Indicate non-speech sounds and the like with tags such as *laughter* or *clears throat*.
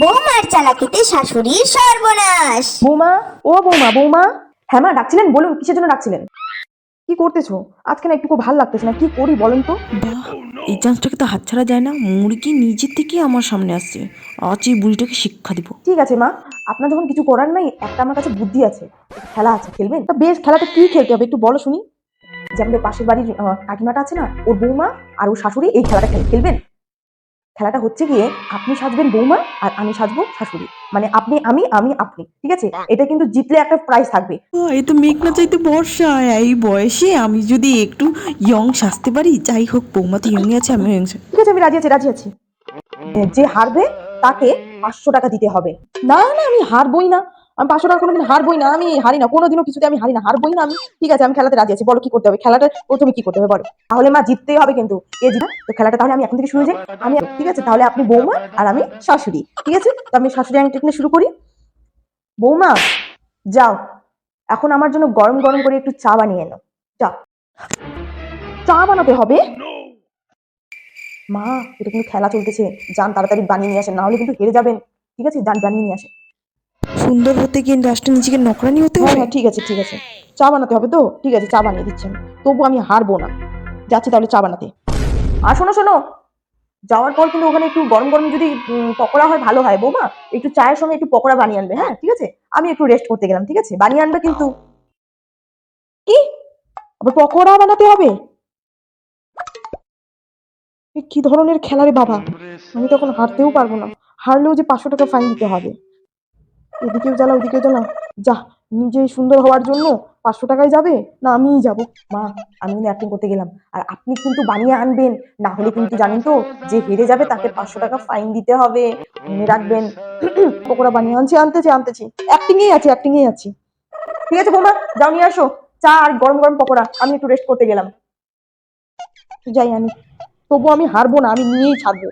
বৌমার চালাকিতে শাশুড়ির সর্বনাশ। বৌমা? ও বৌমা বৌমা? হ্যাঁ মা ডাকছিলেন? বলুন কিসের জন্য ডাকছিলেন? কি করতেছো? আজকে না একটু ভালো লাগতেছে না কি করি বলেন তো? বাহ এই চান্সটাকে তো হাতছাড়া যায় না মুরগি নিজে থেকে আমার সামনে আসছে। আজ এই বুড়িটাকে শিক্ষা দিব। ঠিক আছে মা আপনার যখন কিছু করার নাই একটা আমার কাছে বুদ্ধি আছে খেলা আছে খেলবেন? তা বেশ খেলাটা কি খেলতে হবে একটু বলো শুনি। যে আমাদের পাশের বাড়ির কাকিমাটা আছে না ওর বৌমা আর ওর শাশুড়ি এই খেলাটা খেলে খেলবেন? খেলাটা হচ্ছে গিয়ে আপনি সাজবেন বৌমা আর আমি সাজবো শাশুড়ি। মানে আপনি আমি আমি আপনি ঠিক আছে? এটা কিন্তু জিতলে একটা প্রাইজ থাকবে। এতো এই তো মেঘ না চাইতে বর্ষা এই বয়সে আমি যদি একটু ইয়ং সাজতে পারি যাই হোক বৌমা তো ইয়ং আছে আমি ইয়ং ঠিক আছে আমি রাজি আছি রাজি আছি। যে হারবে তাকে পাঁচশো টাকা দিতে হবে। না না আমি হারবই না। আমি পাঁচশো টাকা কোনোদিন হারবই না, আমি হারি না, কোনোদিনও কিছুতে আমি হারি না, হারবই না আমি। ঠিক আছে, আমি খেলাতে রাজি আছি, বলো কি করতে হবে, খেলাটা প্রথমে কি করতে হবে বলো। তাহলে মা জিততেই হবে কিন্তু, এ জিতা তো খেলাটা তাহলে আমি এখন থেকে শুরু যাই আমি ঠিক আছে, তাহলে আপনি বৌমা আর আমি শাশুড়ি, ঠিক আছে? তো আমি শাশুড়ি আমি টেকনে শুরু করি। বৌমা, যাও, এখন আমার জন্য গরম গরম করে একটু চা বানিয়ে এনো যাও। চা বানাতে হবে? মা, এটা কিন্তু খেলা চলতেছে, যান তাড়াতাড়ি বানিয়ে নিয়ে আসেন, না হলে কিন্তু হেরে যাবেন, ঠিক আছে? যান বানিয়ে নিয়ে আসেন। সুন্দর হতে গিয়ে লাস্টে নিজেকে নকরানি হতে হ্যাঁ হবে? হ্যাঁ ঠিক আছে ঠিক আছে। চা বানাতে হবে তো? ঠিক আছে চা বানিয়ে দিচ্ছি আমি। তবু আমি হারবো না। যাচ্ছি তাহলে চা বানাতে। আর শোনো শোনো। যাওয়ার পর কিন্তু ওখানে একটু গরম গরম যদি পকোড়া হয় ভালো হয় বৌমা। একটু চায়ের সঙ্গে একটু পকোড়া বানিয়ে আনবে হ্যাঁ? ঠিক আছে? আমি একটু রেস্ট করতে গেলাম ঠিক আছে? বানিয়ে আনবে কিন্তু। কি? আবার পকোড়া বানাতে হবে? কি ধরনের খেলা রে বাবা? আমি তখন হারতেও পারব না। হারলেও যে পাঁচশো টাকা ফাইন দিতে হবে। এদিকেও জ্বালা, ওদিকেও জ্বালা। যা, নিজে সুন্দর হওয়ার জন্য পাঁচশো টাকায় যাবে? না, আমিই যাব। মা, আমি কিন্তু অ্যাক্টিং করতে গেলাম। আর আপনি কিন্তু বানিয়ে আনবেন। না হলে কিন্তু জানেন তো, যে হেরে যাবে তাকে পাঁচশো টাকা ফাইন দিতে হবে। মনে রাখবেন। *clears throat* পকোড়া বানিয়ে আনছি, আনতেছি আনতেছি। অ্যাক্টিংয়েই আছি অ্যাক্টিংয়েই আছি। ঠিক আছে বৌমা, যাও নিয়ে আসো। চা আর গরম গরম পকোড়া। আমি একটু রেস্ট করতে গেলাম। যাই আনি তবু আমি হারবো না, আমি নিয়েই ছাড়বো।